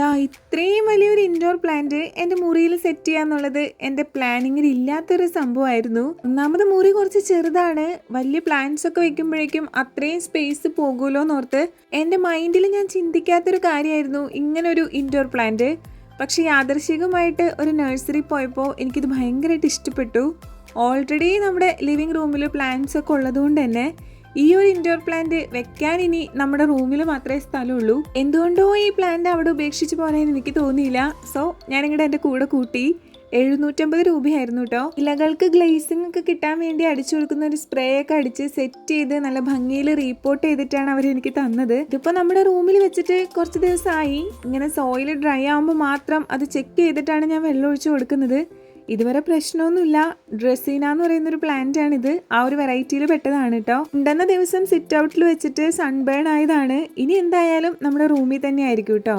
ദാ ഇത്രയും വലിയൊരു ഇൻഡോർ പ്ലാന്റ് എന്റെ മുറിയിൽ സെറ്റ് ചെയ്യാന്നുള്ളത് എന്റെ പ്ലാനിങ്ങിൽ ഇല്ലാത്തൊരു സംഭവമായിരുന്നു. ഒന്നാമത് മുറി കുറച്ച് ചെറുതാണ്. വലിയ പ്ലാന്റ്സ് ഒക്കെ വെക്കുമ്പോഴേക്കും അത്രയും സ്പേസ് പോകുമല്ലോ എന്നോർത്ത് എന്റെ മൈൻഡിൽ ഞാൻ ചിന്തിക്കാത്തൊരു കാര്യമായിരുന്നു ഇങ്ങനൊരു ഇൻഡോർ പ്ലാന്റ് പക്ഷേ യാദർശികമായിട്ട് ഒരു നഴ്സറി പോയപ്പോൾ എനിക്കിത് ഭയങ്കരമായിട്ട് ഇഷ്ടപ്പെട്ടു. ഓൾറെഡി നമ്മുടെ ലിവിങ് റൂമിൽ പ്ലാന്റ്സ് ഒക്കെ ഉള്ളതുകൊണ്ട് തന്നെ ഈ ഒരു ഇൻഡോർ പ്ലാന്റ് വെക്കാൻ ഇനി നമ്മുടെ റൂമിൽ മാത്രമേ സ്ഥലമുള്ളൂ. എന്തുകൊണ്ടോ ഈ പ്ലാന്റ് അവിടെ ഉപേക്ഷിച്ച് പോരാൻ എനിക്ക് തോന്നിയില്ല. സോ ഞാനിങ്ങോട്ട് എന്റെ കൂടെ കൂട്ടി എഴുന്നൂറ്റമ്പത് രൂപയായിരുന്നു കേട്ടോ ഇലകൾക്ക് ഗ്ലേസിംഗ് ഒക്കെ കിട്ടാൻ വേണ്ടി അടിച്ചു കൊടുക്കുന്ന ഒരു സ്പ്രേ ഒക്കെ അടിച്ച് സെറ്റ് ചെയ്ത് നല്ല ഭംഗിയിൽ റീപ്പോർട്ട് ചെയ്തിട്ടാണ് അവർ എനിക്ക് തന്നത്. ഇതിപ്പോൾ നമ്മുടെ റൂമിൽ വെച്ചിട്ട് കുറച്ച് ദിവസമായി ഇങ്ങനെ സോയിൽ ഡ്രൈ ആകുമ്പോൾ മാത്രം അത് ചെക്ക് ചെയ്തിട്ടാണ് ഞാൻ വെള്ളം ഒഴിച്ചു കൊടുക്കുന്നത്. ഇതുവരെ പ്രശ്നമൊന്നുമില്ല. ഡ്രസ്സീന എന്ന് പറയുന്ന ഒരു പ്ലാന്റ് ആണ് ഇത് ആ ഒരു വെറൈറ്റിയിൽ പെട്ടതാണ് കേട്ടോ ഉണ്ടെന്ന ദിവസം സിറ്റ് ഔട്ടിൽ വെച്ചിട്ട് സൺബേൺ ആയതാണ്. ഇനി എന്തായാലും നമ്മുടെ റൂമിൽ തന്നെ ആയിരിക്കും കേട്ടോ